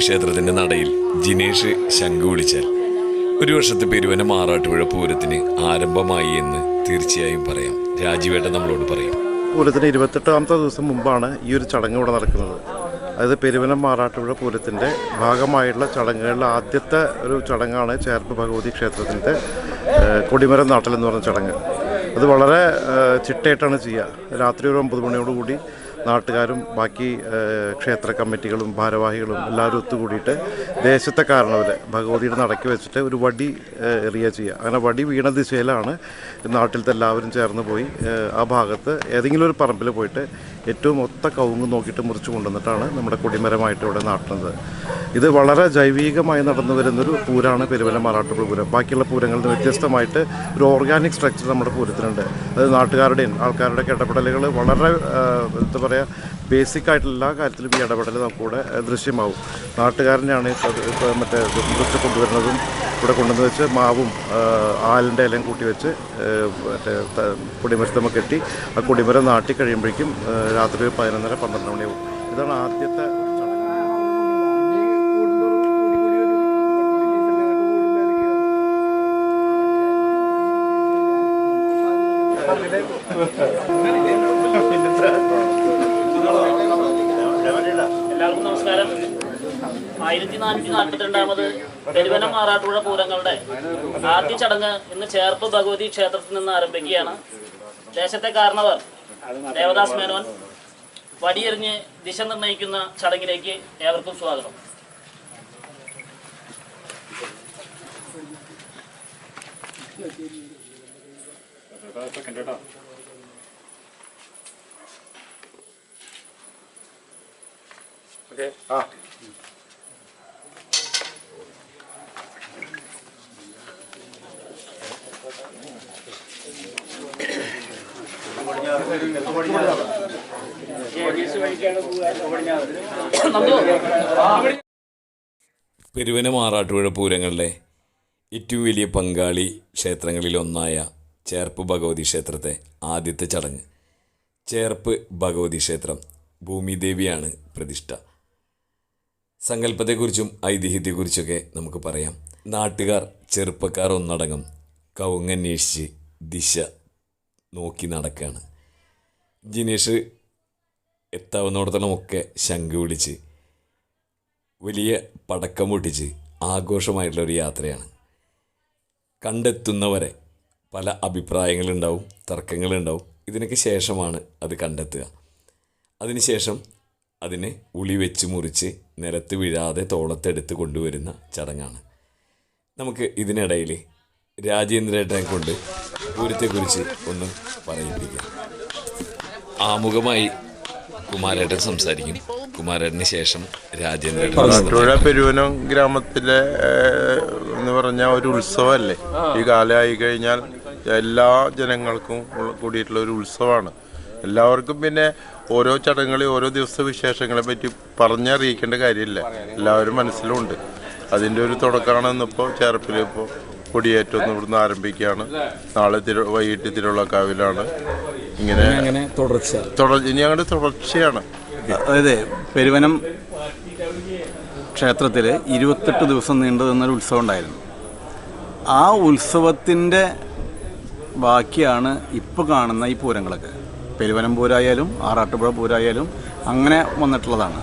ക്ഷേത്രത്തിന്റെ നടയിൽ ജിനേഷ് ശംഖു വിളിച്ചാൽ ഒരു വർഷത്തെ പെരുവന മാറാട്ടുപുഴ പൂരത്തിന് ആരംഭമായി എന്ന് തീർച്ചയായും പറയാം. രാജീവേട്ട നമ്മളോട് പറയും. പൂരത്തിന് ഇരുപത്തെട്ടാമത്തെ ദിവസം മുമ്പാണ് ഈ ഒരു ചടങ്ങ് ഇവിടെ നടക്കുന്നത്. അതായത് പെരുവനം മാറാട്ടുപുഴ പൂരത്തിന്റെ ഭാഗമായിട്ടുള്ള ചടങ്ങുകളിലെ ആദ്യത്തെ ഒരു ചടങ്ങാണ് ചേർപ്പ് ഭഗവതി ക്ഷേത്രത്തിന്റെ കൊടിമരം നാട്ടൽ എന്ന് പറഞ്ഞ ചടങ്ങ്. അത് വളരെ ചിട്ടയായിട്ടാണ് ചെയ്യുക. രാത്രി ഒരു ഒമ്പത് മണിയോടുകൂടി നാട്ടുകാരും ബാക്കി ക്ഷേത്ര കമ്മിറ്റികളും ഭാരവാഹികളും എല്ലാവരും ഒത്തുകൂടിയിട്ട് ദേശത്തെ കാരണവർ ഭഗവതിയുടെ നടക്കി വെച്ചിട്ട് ഒരു വടി എറിയ ചെയ്യുക. അങ്ങനെ വടി വീണ ദിശയിലാണ് നാട്ടിലത്തെ എല്ലാവരും ചേർന്ന് പോയി ആ ഭാഗത്ത് ഏതെങ്കിലും ഒരു പറമ്പിൽ പോയിട്ട് ഏറ്റവും ഒത്ത കവുങ്ങ് നോക്കിയിട്ട് മുറിച്ചു കൊണ്ടുവന്നിട്ടാണ് നമ്മുടെ കൊടിമരമായിട്ട് ഇവിടെ നാട്ടുന്നത്. ഇത് വളരെ ജൈവികമായി നടന്നു വരുന്നൊരു പൂരാണ് പെരുവല മാറാട്ടുപുഴ പൂരം. ബാക്കിയുള്ള പൂരങ്ങളിൽ നിന്ന് വ്യത്യസ്തമായിട്ട് ഒരു ഓർഗാനിക് സ്ട്രക്ചർ നമ്മുടെ പൂരത്തിനുണ്ട് അത് നാട്ടുകാരുടെയും ആൾക്കാരുടെ ഇടപെടലുകൾ വളരെ എന്താ പറയുക ബേസിക് ആയിട്ടുള്ള എല്ലാ കാര്യത്തിലും ഈ ഇടപെടൽ നമുക്കിവിടെ ദൃശ്യമാവും. നാട്ടുകാരനെയാണ് മറ്റേ ദൃശ്യം കൊണ്ടുവരുന്നതും ഇവിടെ കൊണ്ടുവന്ന് വെച്ച് മാവും ആലിന്റെ ഇലയും കൂട്ടി വെച്ച് മറ്റേ കൊടിമരത്തമ്മ കെട്ടി ആ കൊടിമരം നാട്ടി കഴിയുമ്പോഴേക്കും രാത്രി പതിനൊന്നര പന്ത്രണ്ട് മണിയാവും. ഇതാണ് ആദ്യത്തെ ചടങ്ങ് എല്ലാവർക്കും നമസ്കാരം. ആയിരത്തി നാനൂറ്റി നാൽപ്പത്തി രണ്ടാമത് പെരുവനം മാറാട്ടുപുഴ പൂരങ്ങളുടെ ആദ്യ ചടങ്ങ് ഇന്ന് ചേർപ്പ് ഭഗവതി ക്ഷേത്രത്തിൽ നിന്ന് ആരംഭിക്കുകയാണ്. ദേശത്തെ കാരണവർ ദേവദാസ് മേനോൻ വടിയെറിഞ്ഞ് ദിശ നിർണയിക്കുന്ന ചടങ്ങിലേക്ക് ഏവർക്കും സ്വാഗതം. നന്ദു പെരുവന മാറാട്ടുപുഴ പൂരങ്ങളിലെ ഏറ്റവും വലിയ പങ്കാളി ക്ഷേത്രങ്ങളിലൊന്നായ ചേർപ്പ് ഭഗവതി ക്ഷേത്രത്തെ ആദ്യത്തെ ചടങ്ങ്. ചേർപ്പ് ഭഗവതി ക്ഷേത്രം ഭൂമിദേവിയാണ് പ്രതിഷ്ഠ. സങ്കല്പത്തെക്കുറിച്ചും ഐതിഹ്യത്തെക്കുറിച്ചൊക്കെ നമുക്ക് പറയാം. നാട്ടുകാർ ചെറുപ്പക്കാർ ഒന്നടങ്കം കവുങ്ങന്വേഷിച്ച് ദിശ നോക്കി നടക്കുകയാണ് ജിനേഷ് എത്താവുന്നിടത്തോളമൊക്കെ ശംഖ് വിളിച്ച് വലിയ പടക്കം പൊട്ടിച്ച് ആഘോഷമായിട്ടുള്ള ഒരു യാത്രയാണ്. കണ്ടെത്തുന്നവരെ പല അഭിപ്രായങ്ങളുണ്ടാവും തർക്കങ്ങളുണ്ടാവും. ഇതിനൊക്കെ ശേഷമാണ് അത് കണ്ടെത്തുക. അതിനുശേഷം അതിനെ ഉളി വെച്ച് മുറിച്ച് നിലത്ത് വീഴാതെ തോളത്തെടുത്ത് കൊണ്ടുവരുന്ന ചടങ്ങാണ്. നമുക്ക് ഇതിനിടയിൽ രാജേന്ദ്രേട്ടനെ കൊണ്ട് പൂരത്തെക്കുറിച്ച് ഒന്ന് പറയിപ്പിക്കാം. ആമുഖമായി കുമാരേട്ടൻ സംസാരിക്കും. കുമാരേട്ടന് ശേഷം രാജേന്ദ്രൻ പെരുവനം ഗ്രാമത്തിലെ എന്ന് പറഞ്ഞ ഒരു ഉത്സവമല്ലേ ഈ കാലമായി കഴിഞ്ഞാൽ എല്ലാ ജനങ്ങൾക്കും കൂടിയിട്ടുള്ള ഒരു ഉത്സവമാണ്. എല്ലാവർക്കും പിന്നെ ഓരോ ചടങ്ങുകളെ ഓരോ ദിവസ വിശേഷങ്ങളെ പറ്റി പറഞ്ഞറിയിക്കേണ്ട കാര്യമില്ല. എല്ലാവരും മനസ്സിലുണ്ട്. അതിന്റെ ഒരു തുടക്കമാണ് ഇന്നിപ്പോൾ ചേർപ്പിൽ ഇപ്പോൾ കൊടിയേറ്റം ഇവിടുന്ന് ആരംഭിക്കുകയാണ്. നാളെ തിരു വൈകിട്ട് തിരുവള്ളക്കാവിലാണ്. ഇങ്ങനെ അങ്ങനെ തുടർച്ച. തുടർ ഇനി അങ്ങോട്ട് തുടർച്ചയാണ്. അതായത് പെരുവനം ക്ഷേത്രത്തിൽ ഇരുപത്തെട്ട് ദിവസം നീണ്ടു നിന്നൊരു ഉത്സവം ഉണ്ടായിരുന്നു. ആ ഉത്സവത്തിന്റെ ബാക്കിയാണ് ഇപ്പോൾ കാണുന്ന ഈ പൂരങ്ങളൊക്കെ. പെരുവനം പൂരായാലും ആറാട്ടുപുഴ പൂരായാലും അങ്ങനെ വന്നിട്ടുള്ളതാണ്.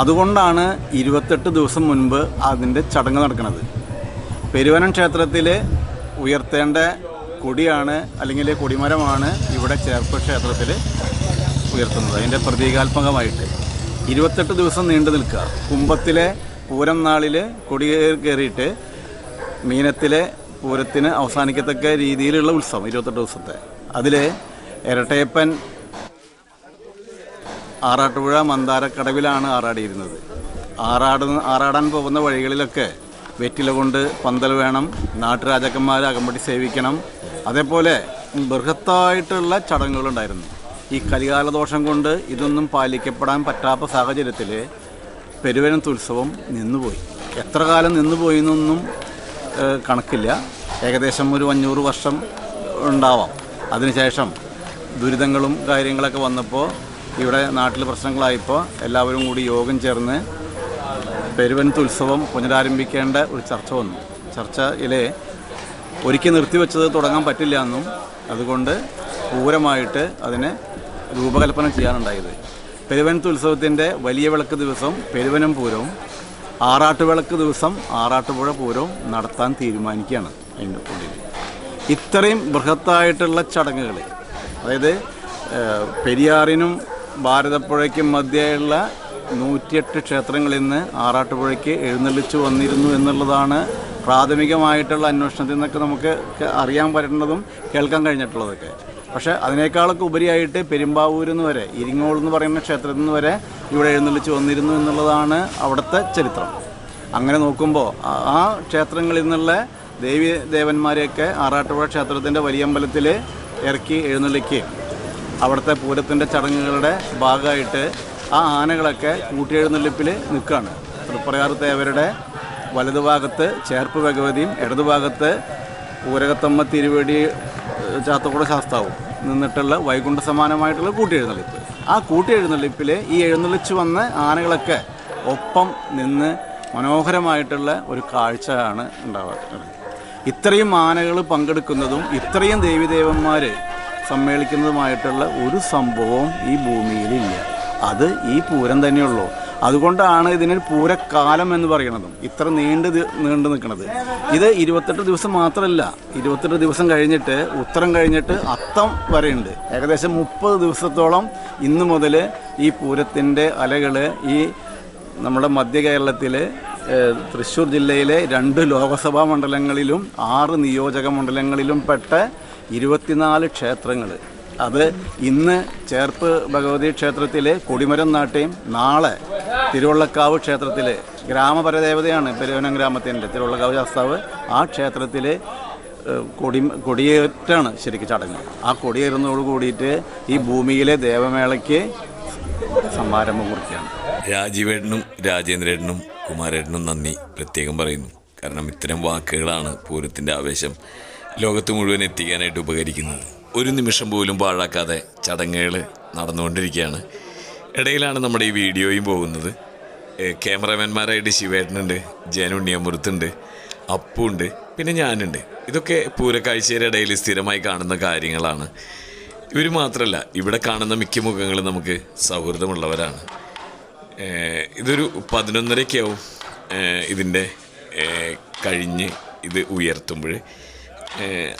അതുകൊണ്ടാണ് ഇരുപത്തെട്ട് ദിവസം മുൻപ് അതിന്റെ ചടങ്ങ് നടക്കുന്നത്. പെരുവനം ക്ഷേത്രത്തിൽ ഉയർത്തേണ്ട കൊടിയാണ് അല്ലെങ്കിൽ കൊടിമരമാണ് ഇവിടെ ചേർപ്പ് ക്ഷേത്രത്തിൽ ഉയർത്തുന്നത്. അതിന്റെ പ്രതീകാത്മകമായിട്ട് ഇരുപത്തെട്ട് ദിവസം നീണ്ടു നിൽക്കുക. കുംഭത്തിലെ പൂരം നാളിൽ കൊടിയേറി കയറിയിട്ട് മീനത്തിലെ പൂരത്തിന് അവസാനിക്കത്തക്ക രീതിയിലുള്ള ഉത്സവം ഇരുപത്തെട്ട് ദിവസത്തെ. അതിൽ ഇരട്ടയപ്പൻ ആറാട്ടുപുഴ മന്ദാരക്കടവിലാണ് ആറാടിയിരുന്നത്. ആറാട് ആറാടാൻ പോകുന്ന വഴികളിലൊക്കെ വെറ്റില കൊണ്ട് പന്തൽ വേണം നാട്ടുരാജാക്കന്മാരെ അകമ്പടി സേവിക്കണം. അതേപോലെ ബൃഹത്തായിട്ടുള്ള ചടങ്ങുകളുണ്ടായിരുന്നു. ഈ കലികാലദോഷം കൊണ്ട് ഇതൊന്നും പാലിക്കപ്പെടാൻ പറ്റാത്ത സാഹചര്യത്തിൽ പെരുവനത്തുത്സവം നിന്നുപോയി. എത്ര കാലം നിന്നുപോയി എന്നൊന്നും കണക്കില്ല. ഏകദേശം ഒരു അഞ്ഞൂറ് വർഷം ഉണ്ടാവാം. അതിനുശേഷം ദുരിതങ്ങളും കാര്യങ്ങളൊക്കെ വന്നപ്പോൾ ഇവിടെ നാട്ടിൽ പ്രശ്നങ്ങളായപ്പോൾ എല്ലാവരും കൂടി യോഗം ചേർന്ന് പെരുവനത്തുത്സവം പുനരാരംഭിക്കേണ്ട ഒരു ചർച്ച വന്നു. ചർച്ചയിൽ ഒരിക്കൽ നിർത്തിവെച്ചത് തുടങ്ങാൻ പറ്റില്ല എന്നും അതുകൊണ്ട് പൂരമായിട്ട് അതിനെ രൂപകൽപ്പന ചെയ്യാനുണ്ടായത്. പെരുവനത്ത് ഉത്സവത്തിന്റെ വലിയ വിളക്ക് ദിവസം പെരുവനം പൂരവും ആറാട്ടുവിളക്ക് ദിവസം ആറാട്ടുപുഴ പൂരവും നടത്താൻ തീരുമാനിക്കുകയാണ് അതിന്റെ ഉള്ളിൽ ഇത്രയും ബൃഹത്തായിട്ടുള്ള ചടങ്ങുകൾ അതായത് പെരിയാറിനും ഭാരതപ്പുഴയ്ക്കും മധ്യയുള്ള നൂറ്റിയെട്ട് ക്ഷേത്രങ്ങളിൽ നിന്ന് ആറാട്ടുപുഴയ്ക്ക് എഴുന്നള്ളിച്ചു വന്നിരുന്നു എന്നുള്ളതാണ് പ്രാഥമികമായിട്ടുള്ള അന്വേഷണത്തിൽ നിന്നൊക്കെ നമുക്ക് അറിയാൻ പറ്റുന്നതും കേൾക്കാൻ കഴിഞ്ഞിട്ടുള്ളതൊക്കെ. പക്ഷേ അതിനേക്കാളൊക്കെ ഉപരിയായിട്ട് പെരുമ്പാവൂരിൽ നിന്ന് വരെ ഇരിങ്ങോൾ എന്ന് പറയുന്ന ക്ഷേത്രത്തിൽ നിന്ന് വരെ ഇവിടെ എഴുന്നള്ളിച്ച് വന്നിരുന്നു എന്നുള്ളതാണ് അവിടുത്തെ ചരിത്രം. അങ്ങനെ നോക്കുമ്പോൾ ആ- ക്ഷേത്രങ്ങളിൽ നിന്നുള്ള ദേവി ദേവന്മാരെയൊക്കെ ആറാട്ടുപുഴ ക്ഷേത്രത്തിന്റെ വലിയമ്പലത്തിൽ ഇറക്കി എഴുന്നള്ളിക്കുകയും അവിടുത്തെ പൂരത്തിന്റെ ചടങ്ങുകളുടെ ഭാഗമായിട്ട് ആ ആനകളൊക്കെ കൂട്ടിയെഴുന്നള്ളിപ്പിൽ നിൽക്കുകയാണ് തൃപ്രയാർ തേവരുടെ വലതുഭാഗത്ത് ചേർപ്പ് ഭഗവതിയും ഇടതുഭാഗത്ത് പൂരകത്തമ്മ തിരുവടി ചാത്തക്കുട ശാസ്താവും. നിന്നിട്ടുള്ള വൈകുണ്ഠ സമാനമായിട്ടുള്ള കൂട്ടിയെഴുന്നള്ളിപ്പ്. ആ കൂട്ടിയെഴുന്നള്ളിപ്പിൽ ഈ എഴുന്നള്ളിച്ച് വന്ന ആനകളൊക്കെ ഒപ്പം നിന്ന് മനോഹരമായിട്ടുള്ള ഒരു കാഴ്ചയാണ് ഉണ്ടാവുക ഇത്രയും ആനകൾ പങ്കെടുക്കുന്നതും ഇത്രയും ദേവിദേവന്മാർ സമ്മേളിക്കുന്നതുമായിട്ടുള്ള ഒരു സംഭവം ഈ ഭൂമിയിലില്ല. അത് ഈ പൂരം തന്നെയുള്ളൂ. അതുകൊണ്ടാണ് ഇതിന് പൂരക്കാലം എന്ന് പറയുന്നത്. ഇത്ര നീണ്ട് നീണ്ടു നിൽക്കുന്നത് ഇത് ഇരുപത്തെട്ട് ദിവസം മാത്രമല്ല ഇരുപത്തെട്ട് ദിവസം കഴിഞ്ഞിട്ട് ഉത്തരം കഴിഞ്ഞിട്ട് അത്തം വരെയുണ്ട്. ഏകദേശം മുപ്പത് ദിവസത്തോളം ഇന്ന് മുതൽ ഈ പൂരത്തിന്റെ അലകൾ ഈ നമ്മുടെ മധ്യ കേരളത്തിൽ തൃശ്ശൂർ ജില്ലയിലെ രണ്ട് ലോകസഭാ മണ്ഡലങ്ങളിലും ആറ് നിയോജക മണ്ഡലങ്ങളിലും പെട്ട ഇരുപത്തിനാല് ക്ഷേത്രങ്ങൾ അത് ഇന്ന് ചേർപ്പ് ഭഗവതി ക്ഷേത്രത്തിലെ കൊടിമരം നാട്ടെയും നാളെ തിരുവള്ളക്കാവ് ക്ഷേത്രത്തിലെ ഗ്രാമപരദേവതയാണ് പെരുവനം ഗ്രാമത്തിന്റെ തിരുവള്ളക്കാവ് ശാസ്താവ്. ആ ക്ഷേത്രത്തിലെ കൊടി കൊടിയേറ്റാണ് ശരിക്കും ചടങ്ങ്. ആ കൊടിയേറുന്നതോട് കൂടിയിട്ട് ഈ ഭൂമിയിലെ ദേവമേളയ്ക്ക് സമാരംഭം കുറിക്കുകയാണ്. രാജീവേട്ടനും രാജേന്ദ്രേട്ടനും കുമാരേട്ടനും നന്ദി പ്രത്യേകം പറയുന്നു. കാരണം ഇത്തരം വാക്കുകളാണ് പൂരത്തിന്റെ ആവേശം ലോകത്ത് മുഴുവൻ എത്തിക്കാനായിട്ട് ഉപകരിക്കുന്നത്. ഒരു നിമിഷം പോലും പാഴാക്കാതെ ചടങ്ങുകൾ നടന്നുകൊണ്ടിരിക്കുകയാണ്. ഇടയിലാണ് നമ്മുടെ ഈ വീഡിയോയും പോകുന്നത്. ക്യാമറമാൻമാരായിട്ട് ശിവേട്ടനുണ്ട് ജയനുണ്ണിയമ്പുറത്തുണ്ട് അപ്പുണ്ട് പിന്നെ ഞാനുണ്ട്. ഇതൊക്കെ പൂരക്കാഴ്ചയുടെ ഇടയിൽ സ്ഥിരമായി കാണുന്ന കാര്യങ്ങളാണ്. ഇവർ മാത്രമല്ല ഇവിടെ കാണുന്ന മിക്ക മുഖങ്ങളും നമുക്ക് സൗഹൃദമുള്ളവരാണ്. ഇതൊരു പതിനൊന്നരയ്ക്ക് ഇതിന്റെ കഴിഞ്ഞ് ഇത് ഉയർത്തുമ്പോൾ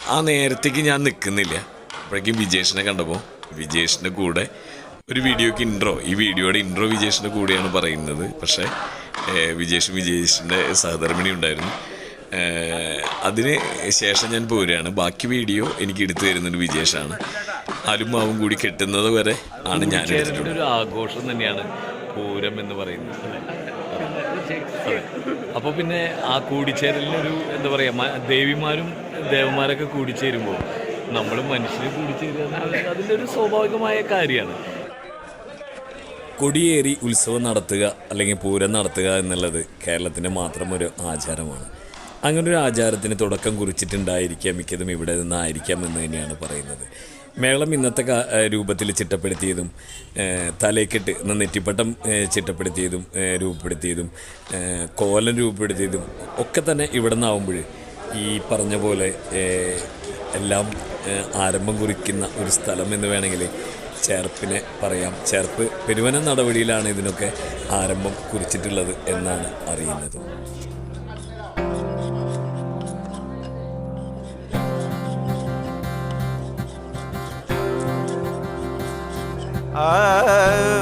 ആ നേരത്തേക്ക് ഞാൻ നിൽക്കുന്നില്ല. അപ്പോഴേക്കും വിജേഷിനെ കണ്ടപ്പോൾ വിജേഷിന്റെ കൂടെ ഒരു വീഡിയോക്ക് ഇൻട്രോ ഈ വീഡിയോയുടെ ഇൻട്രോ വിജേഷിന്റെ കൂടെയാണ് പറയുന്നത്. പക്ഷേ വിജേഷ് വിജേഷും വിജേഷിന്റെ സഹധർമ്മിണി ഉണ്ടായിരുന്നു. അതിന് ശേഷം ഞാൻ പോരുകയാണ്. ബാക്കി വീഡിയോ എനിക്ക് എടുത്തു തരുന്നത് വിജേഷാണ്. അലുമാവും കൂടി കെട്ടുന്നത് വരെ ആണ് ഞാൻ ഒരു ആഘോഷം തന്നെയാണ് പൂരം എന്ന് പറയുന്നത് അപ്പോൾ പിന്നെ ആ കൂടിച്ചേരലിനൊരു എന്താ പറയുക ദേവിമാരും ദേവന്മാരൊക്കെ കൂടിച്ചേരുമ്പോൾ നമ്മൾ മനുഷ്യർ കൂടിച്ചേരുക അതിന്റെ ഒരു സ്വാഭാവികമായ കാര്യമാണ്. കൊടിയേറി ഉത്സവം നടത്തുക അല്ലെങ്കിൽ പൂരം നടത്തുക എന്നുള്ളത് കേരളത്തിന്റെ മാത്രം ഒരു ആചാരമാണ്. അങ്ങനെ ഒരു ആചാരത്തിന് തുടക്കം കുറിച്ചിട്ടുണ്ടായിരിക്കാം മിക്കതും ഇവിടെ നിന്നായിരിക്കാം എന്ന് തന്നെയാണ് പറയുന്നത്. മേളം ഇന്നത്തെ രൂപത്തിൽ ചിട്ടപ്പെടുത്തിയതും തലേക്കെട്ട് എന്ന നെറ്റിപ്പട്ടം ചിട്ടപ്പെടുത്തിയതും രൂപപ്പെടുത്തിയതും കോലം രൂപപ്പെടുത്തിയതും ഒക്കെ തന്നെ ഇവിടെ നിന്നാവുമ്പോൾ ഈ പറഞ്ഞ പോലെ എല്ലാം ആരംഭം കുറിക്കുന്ന ഒരു സ്ഥലം എന്ന് വേണമെങ്കിൽ ചേർപ്പിനെ പറയാം. ചേർപ്പ് പെരുവനം നടപടിയിലാണ് ഇതിനൊക്കെ ആരംഭം കുറിച്ചിട്ടുള്ളത് എന്നാണ് അറിയുന്നത്. യശോദ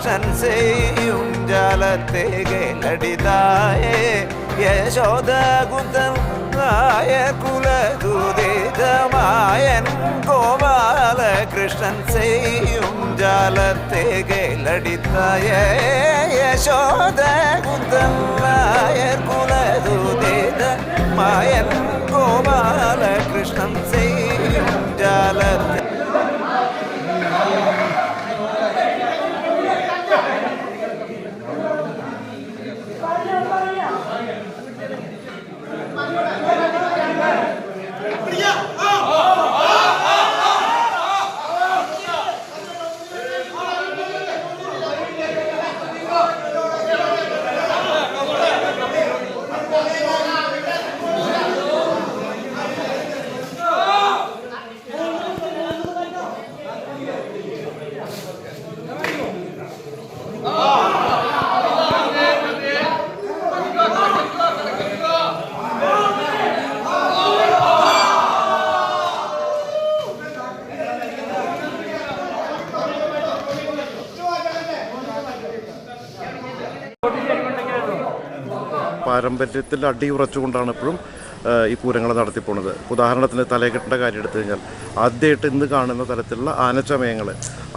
ഗോപാലകൃഷ്ണൻ ചെയ്യും ജാലത്തെ യശോദകുതം ആയ നായ ഗോപാല കൃഷ്ണൻ ചെയ്യും ജാലത്തെ ലടിതായേ യശോദകുതം ആയ കുലദുരിത ഗോപാല കൃഷ്ണൻ ചെയ്യും ജാലത്തെ പാരമ്പര്യത്തിൽ അടിയുറച്ചുകൊണ്ടാണ് ഇപ്പോഴും ഈ പൂരങ്ങൾ നടത്തിപ്പോണത്. ഉദാഹരണത്തിന് തലകെട്ടിന്റെ കാര്യം എടുത്തു കഴിഞ്ഞാൽ ആദ്യമായിട്ട് ഇന്ന് കാണുന്ന തരത്തിലുള്ള ആനച്ചമയങ്ങൾ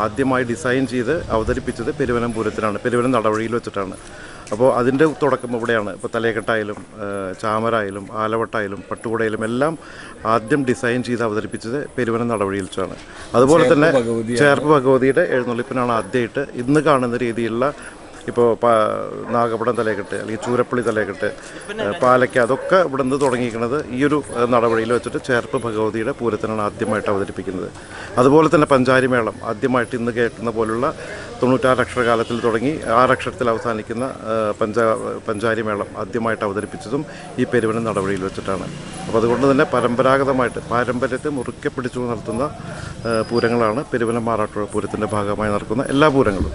ആദ്യമായി ഡിസൈൻ ചെയ്ത് അവതരിപ്പിച്ചത് പെരുവനം പൂരത്തിലാണ് പെരുവനം നടവഴിയിൽ വെച്ചിട്ടാണ്. അപ്പോൾ അതിന്റെ തുടക്കം ഇവിടെയാണ്. ഇപ്പോൾ തലേക്കെട്ടായാലും ചാമരായാലും ആലവട്ടായാലും പട്ടുകൂടയിലും എല്ലാം ആദ്യം ഡിസൈൻ ചെയ്ത് അവതരിപ്പിച്ചത് പെരുവനം നടവഴിയിൽ വെച്ചാണ്. അതുപോലെ തന്നെ ചേർപ്പ് ഭഗവതിയുടെ എഴുന്നള്ളിപ്പിനാണ് ആദ്യമായിട്ട് ഇന്ന് കാണുന്ന രീതിയിലുള്ള ഇപ്പോൾ നാഗപടം തലയെക്കെട്ട് അല്ലെങ്കിൽ ചൂരപ്പള്ളി തലയെക്കെട്ട് പാലക്ക അതൊക്കെ ഇവിടെ നിന്ന് തുടങ്ങിയിരിക്കുന്നത് ഈ ഒരു നടപടിയിൽ വെച്ചിട്ട് ചേർപ്പ് ഭഗവതിയുടെ പൂരത്തിനാണ് ആദ്യമായിട്ട് അവതരിപ്പിക്കുന്നത്. അതുപോലെ തന്നെ പഞ്ചാരിമേളം ആദ്യമായിട്ട് ഇന്ന് കേൾക്കുന്ന പോലുള്ള തൊണ്ണൂറ്റാറ് അക്ഷരകാലത്തിൽ തുടങ്ങി ആറക്ഷരത്തിൽ അവസാനിക്കുന്ന പഞ്ചാ പഞ്ചാരിമേളം ആദ്യമായിട്ട് അവതരിപ്പിച്ചതും ഈ പെരുവനം നടപടിയിൽ വെച്ചിട്ടാണ്. അപ്പോൾ അതുകൊണ്ട് തന്നെ പരമ്പരാഗതമായിട്ട് പാരമ്പര്യത്തെ മുറുക്കെ പിടിച്ചു നടത്തുന്ന പൂരങ്ങളാണ് പെരുവനം മാറാട്ടുപുഴ പൂരത്തിന്റെ ഭാഗമായി നടക്കുന്ന എല്ലാ പൂരങ്ങളും.